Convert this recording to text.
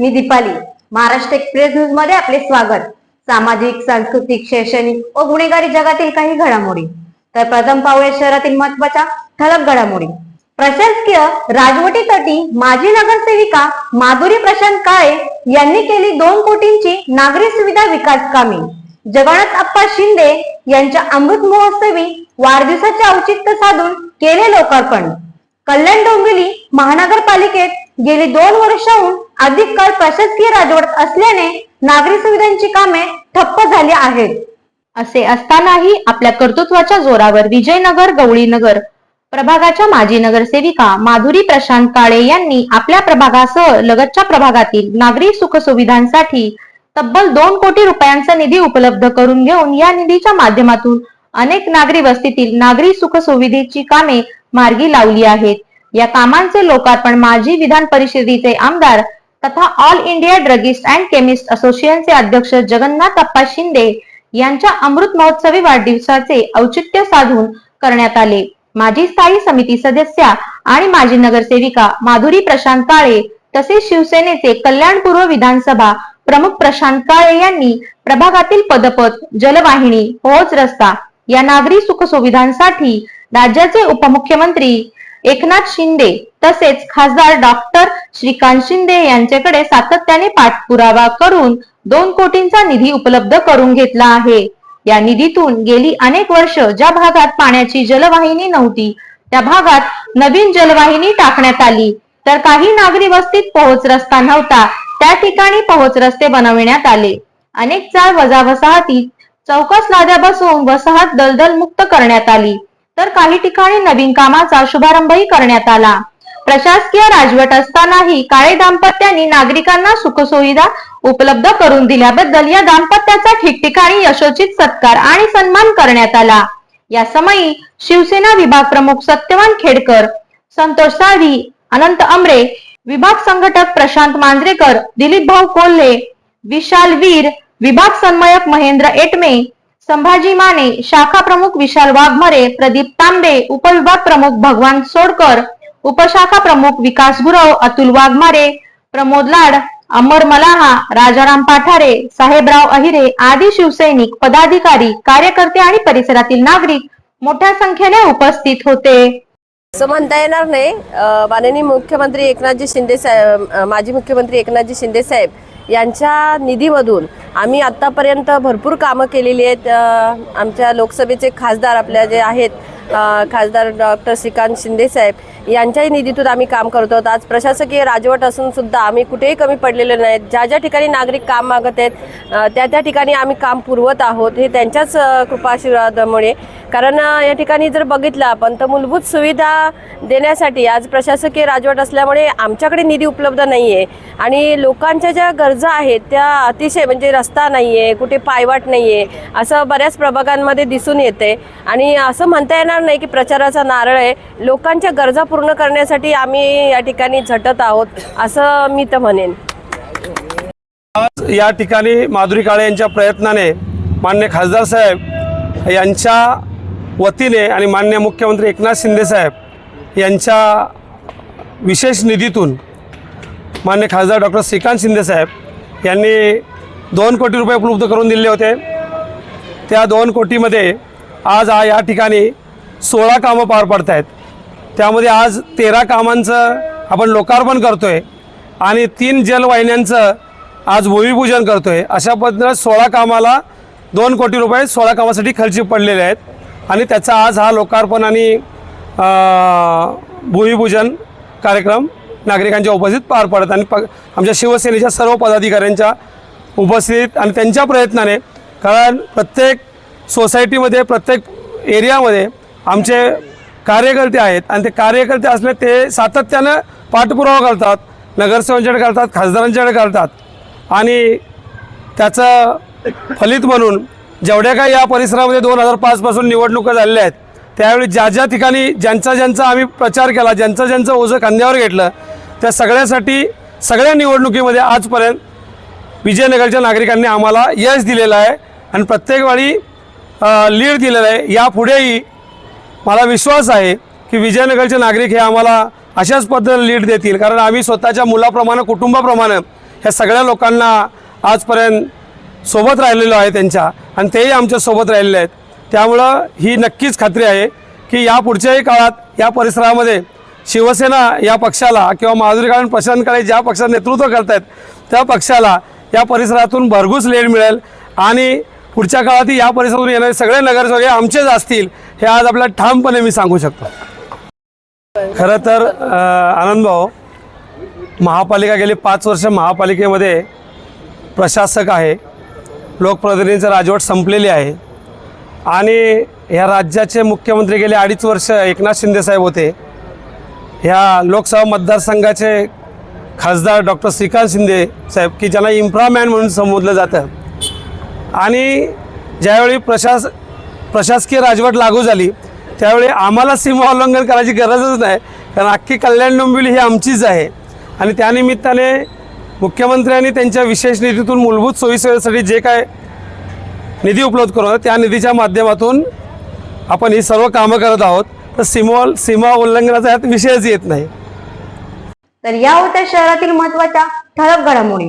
मी Deepali. Maharashtra express न्यूजमध्ये आपले स्वागत. सामाजिक सांस्कृतिक शैक्षणिक व गुन्हेगारी जगातील काही घडामोडी. तर प्रथम पाहूया शहरातील महत्त्वाच्या ठळक घडामोडी. प्रशासकीय राजवटीसाठी माजी नगरसेविका माधुरी प्रशांत काळे यांनी केली दोन कोटींची नागरी सुविधा विकास कामे. जगन्नाथ अप्पा शिंदे यांच्या अमृत महोत्सवी वाढदिवसाचे औचित्य साधून केले लोकार्पण. कल्याण डोंबिवली महानगरपालिकेत गेली दोन वर्षाहून अधिक काळ प्रशासकीय राजवट असल्याने नागरी सुविधांची कामे ठप्प झाली आहेत. असे असतानाही आपल्या कर्तृत्वाच्या जोरावर विजयनगर गवळीनगर प्रभागाच्या माजी नगरसेविका माधुरी प्रशांत काळे यांनी आपल्या प्रभागासह लगतच्या प्रभागातील नागरी सुखसुविधांसाठी तब्बल दोन कोटी रुपयांचा निधी उपलब्ध करून घेऊन या निधीच्या माध्यमातून अनेक नागरी वस्तीतील नागरी सुखसुविधेची कामे मार्गी लावली आहेत. या कामांचे लोकार्पण माजी विधान परिषदेचे आमदार तथा all India druggist and chemist असोसिएशनचे अध्यक्ष जगन्नाथ अप्पा शिंदे यांच्या अमृत महोत्सवी वाढदिवसाचे औचित्य साधून करण्यात आले. माजी स्थायी समिती सदस्या आणि माजी नगरसेविका माधुरी प्रशांत काळे तसेच शिवसेनेचे कल्याणपूर्व विधानसभा प्रमुख प्रशांत काळे यांनी प्रभागातील पदपथ जलवाहिनी पोहोच रस्ता या नागरी सुखसुविधांसाठी राज्याचे उपमुख्यमंत्री एकनाथ शिंदे तसेच खासदार डॉक्टर श्रीकांत शिंदे यांच्याकडे सातत्याने पाठपुरावा करून दोन कोटींचा निधी उपलब्ध करून घेतला आहे. या निधीतून गेली अनेक वर्ष ज्या भागात पाण्याची जलवाहिनी नव्हती त्या भागात नवीन जलवाहिनी टाकण्यात आली. तर काही नागरी वस्तीत पोहोच रस्ता नव्हता त्या ठिकाणी पोहोच रस्ते बनविण्यात आले. अनेक चाळ वजा वसाहतीत चौकस लाद्या बसवून वसाहत दलदल मुक्त करण्यात आली. तर काही ठिकाणी नवीन कामाचा शुभारंभही करण्यात आला. प्रशासकीय राजवट असतानाही काळे दाम्पत्यांनी नागरिकांना सुखसुविधा उपलब्ध करून दिल्याबद्दल या दाम्पत्याचा ठिकठिकाणी यशोचित सत्कार आणि सन्मान करण्यात आला. या समयी शिवसेना विभाग प्रमुख सत्यवान खेडकर संतोष साळवी अनंत अमरे विभाग संघटक प्रशांत मांजरेकर दिलीप भाऊ कोल्हे विशाल वीर विभाग समन्वयक महेंद्र एटमे संभाजी माने शाखा प्रमुख विशाल वाघमरे प्रदीप तांबे उपविभाग प्रमुख भगवान सोडकर उपशाखा प्रमुख विकास गुरव अतुल वाघमारे प्रमोद लाड अमर मलाहा राजाराम पाठारे साहेबराव अहिरे आदी शिवसैनिक पदाधिकारी कार्यकर्ते आणि परिसरातील नागरिक मोठ्या संख्येने उपस्थित होते. असं म्हणता येणार नाही. माननीय मुख्यमंत्री एकनाथजी शिंदे साहेब माजी मुख्यमंत्री एकनाथजी शिंदे साहेब यांच्या निधीमधून आम्ही आत्तापर्यंत भरपूर कामं केलेली आहेत. आमच्या लोकसभेचे खासदार आपल्या जे आहेत खासदार डॉक्टर श्रीकांत शिंदे साहेब यांच्याही निधीतून आम्ही काम करतो आहोत. आज प्रशासकीय राजवट असून सुद्धा आम्ही कुठेही कमी पडलेले नाहीत ज्या ज्या ठिकाणी नागरिक काम मागत आहेत त्या त्या ठिकाणी आम्ही काम पुरवत आहोत हे त्यांच्याच कृपाशीर्वादामुळे. कारण या ठिकाणी जर बघितलं आपण तर मूलभूत सुविधा देण्यासाठी आज प्रशासकीय राजवट असल्यामुळे आमच्याकडे निधी उपलब्ध नाही आहे आणि लोकांच्या ज्या गरजा आहेत त्या अतिशय म्हणजे रस्ता नाही आहे कुठे पायवाट नाही आहे असं बऱ्याच प्रभागांमध्ये दिसून येते आणि असं म्हणता येणार नाही की प्रचाराचा नारळ आहे. लोकांच्या गरजा पूर्ण करण्यासाठी आम्ही या ठिकाणी झटत आहोत असं मी तर म्हणेन. या ठिकाणी माधुरी काळे यांच्या प्रयत्नाने मान्य खासदार साहेब यांच्या वतीने आणि मान्य मुख्यमंत्री एकनाथ शिंदे साहेब यांच्या विशेष निधीतून मान्य खासदार डॉक्टर श्रीकांत शिंदे साहेब यांनी दोन कोटी रुपये उपलब्ध करून दिले होते. त्या दोन कोटीमध्ये आज आ या ठिकाणी सोळा कामं पार पडत आहेत त्यामध्ये आज तेरा कामांचं आपण लोकार्पण करतो आहे आणि तीन जलवाहिन्यांचं आज भूमिपूजन करतो आहे अशा पद्धतीनं सोळा कामाला दोन कोटी रुपये सोळा कामासाठी खर्ची पडलेले आहेत. आणि त्याचा आज हा लोकार्पण आणि भूमिपूजन कार्यक्रम नागरिकांच्या उपस्थित पार पडत आणि प आमच्या शिवसेनेच्या सर्व पदाधिकाऱ्यांच्या उपस्थित आणि त्यांच्या प्रयत्नाने कारण प्रत्येक सोसायटीमध्ये प्रत्येक एरियामध्ये आमचे कार्यकर्ते आहेत आणि ते कार्यकर्ते असले ते सातत्यानं पाठपुरावा करतात नगरसेवकांच्याकडे करतात खासदारांच्याकडे करतात आणि त्याचं फलित म्हणून जेवढ्या काही या परिसरामध्ये दोन हजार पाचपासून निवडणुका झालेल्या आहेत त्यावेळी ज्या ज्या ठिकाणी ज्यांचा ज्यांचा आम्ही प्रचार केला ज्यांचं ज्यांचं ओझं खांद्यावर घेतलं त्या सगळ्यासाठी सगळ्या निवडणुकीमध्ये आजपर्यंत विजयनगरच्या नागरिकांनी आम्हाला यश दिलेलं आहे आणि प्रत्येक वेळी लीड दिलेलं आहे. यापुढेही मला विश्वास आहे की विजयनगरचे नागरिक हे आम्हाला अशाच पद्धतीने लीड देतील. कारण आम्ही स्वतःच्या मुलाप्रमाणे कुटुंबाप्रमाणे ह्या सगळ्या लोकांना आजपर्यंत सोबत राहिलेलो आहे त्यांच्या आणि तेही आमच्यासोबत राहिलेले आहेत. त्यामुळं ही नक्कीच खात्री आहे की या पुढच्याही काळात या परिसरामध्ये शिवसेना या पक्षाला किंवा माधुरी काळे ज्या पक्षाचं नेतृत्व करत आहेत त्या पक्षाला या परिसरातून भरघूस लेड मिळेल आणि पुढच्या काळातही या परिसरातून येणारे सगळे नगरसेवक आमचेच असतील हे आज आपल्याला ठामपणे मी सांगू शकतो. खरं तर आनंदभाऊ आनंद भाऊ महापालिका गेली पाच वर्ष महापालिकेमध्ये प्रशासक आहे लोकप्रतिनिधींचं राजवट संपलेली आहे आणि ह्या राज्याचे मुख्यमंत्री गेले अडीच वर्ष एकनाथ शिंदेसाहेब होते. ह्या लोकसभा मतदारसंघाचे खासदार डॉक्टर श्रीकांत शिंदे साहेब की ज्यांना इम्प्रामॅन म्हणून संबोधलं जातं. आणि ज्यावेळी प्रशास प्रशासकीय राजवट लागू झाली त्यावेळी आम्हाला सीमा उल्लंघन करायची गरजच नाही कारण अख्खी कल्याण डोंबिवली ही आमचीच आहे. आणि त्यानिमित्ताने मुख्यमंत्र्यांनी त्यांच्या विशेष निधीतून मूलभूत सोयीसुविधेसाठी जे काय निधी उपलब्ध करून त्या निधीच्या माध्यमातून आपण ही सर्व कामं करत आहोत. तर सीमा सीमा उल्लंघनाचा ह्यात विषयच येत नाही. तर या होत्या शहरातील महत्त्वाच्या ठळक घडामोडी.